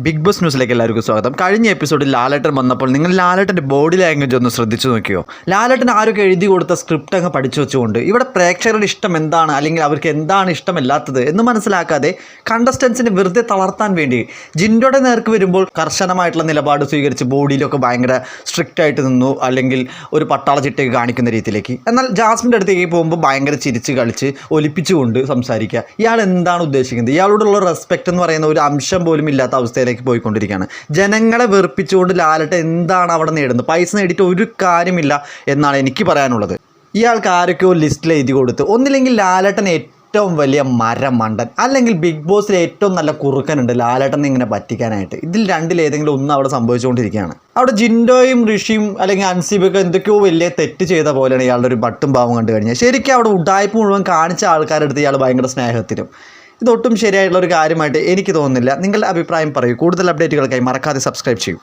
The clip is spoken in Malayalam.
ബിഗ് ബോസ് ന്യൂസിലേക്ക് എല്ലാവർക്കും സ്വാഗതം. കഴിഞ്ഞ എപ്പിസോഡിൽ ലാലേട്ടൻ വന്നപ്പോൾ നിങ്ങൾ ലാലേട്ടന്റെ ബോഡി ലാംഗ്വേജ് ഒന്ന് ശ്രദ്ധിച്ചു നോക്കിയോ? ലാലേട്ടൻ ആരൊക്കെ എഴുതി കൊടുത്ത സ്ക്രിപ്റ്റ് അങ്ങ് പഠിച്ചു വെച്ചുകൊണ്ട് ഇവിടെ പ്രേക്ഷകരുടെ ഇഷ്ടം എന്താണ്? അല്ലെങ്കിൽ അവർക്ക് എന്താണ് ഇഷ്ടമല്ലാത്തത് എന്ന് മനസ്സിലാക്കാതെ കണ്ടസ്റ്റൻസിനെ വെറുതെ തളർത്താൻ വേണ്ടി ജിൻഡോയുടെ നേർക്ക് വരുമ്പോൾ കർശനമായിട്ടുള്ള നിലപാട് സ്വീകരിച്ച് ബോഡിയിലൊക്കെ ഭയങ്കര സ്ട്രിക്റ്റ് ആയിട്ട് നിന്നു. അല്ലെങ്കിൽ ഒരു പട്ടാള ചിട്ടയൊക്കെ കാണിക്കുന്ന രീതിയിലേക്ക്. എന്നാൽ ജാസ്മിന്റെ അടുത്തേക്ക് പോകുമ്പോൾ ഭയങ്കര ചിരിച്ച് കളിച്ച് ഒലിപ്പിച്ചുകൊണ്ട് സംസാരിക്കുക. ഇയാൾ എന്താണ് ഉദ്ദേശിക്കുന്നത്? ഇയാളോടുള്ള റെസ്പെക്റ്റ് എന്ന് പറയുന്ന ഒരു അംശം പോലും ഇല്ലാത്ത അവസ്ഥയിലേക്ക് പോയിക്കൊണ്ടിരിക്കുകയാണ്. ജനങ്ങളെ വെറുപ്പിച്ചുകൊണ്ട് ലാലട്ട് എന്താണ് അവിടെ നേടുന്നത്? പൈസ നേടിയിട്ട് ഒരു കാര്യമില്ല എന്നാണ് എനിക്ക് പറയാനുള്ളത്. ഇയാൾക്ക് ആരൊക്കെയോ ലിസ്റ്റിൽ എഴുതി കൊടുത്ത് ഒന്നില്ലെങ്കിൽ ലാലട്ടൻ ഏറ്റവും വലിയ മരമണ്ടൻ അല്ലെങ്കിൽ ബിഗ് ബോസിൽ ഏറ്റവും നല്ല കുറുക്കനുണ്ട് ലാലേട്ടനെ ഇങ്ങനെ പറ്റിക്കാനായിട്ട്. ഇതിൽ രണ്ടിലേതെങ്കിലും ഒന്ന് അവിടെ സംഭവിച്ചുകൊണ്ടിരിക്കുകയാണ്. അവിടെ ജിൻഡോയും ഋഷിയും അല്ലെങ്കിൽ അൻസിബൊക്കെ എന്തൊക്കെയോ വലിയ തെറ്റ് ചെയ്ത പോലെയാണ് ഇയാളുടെ ഒരു ബട്ടും ഭാവം കണ്ടു കഴിഞ്ഞാൽ ശരിക്കും അവിടെ ഉടായ്പ മുഴുവൻ കാണിച്ച ആൾക്കാരെടുത്ത് ഇയാൾ ഭയങ്കര സ്നേഹത്തിലും. ഇതൊട്ടും ശരിയായിട്ടുള്ള ഒരു കാര്യമായിട്ട് എനിക്ക് തോന്നുന്നില്ല. നിങ്ങളുടെ അഭിപ്രായം പറയൂ. കൂടുതൽ അപ്ഡേറ്റുകൾക്കായി മറക്കാതെ സബ്സ്ക്രൈബ് ചെയ്യൂ.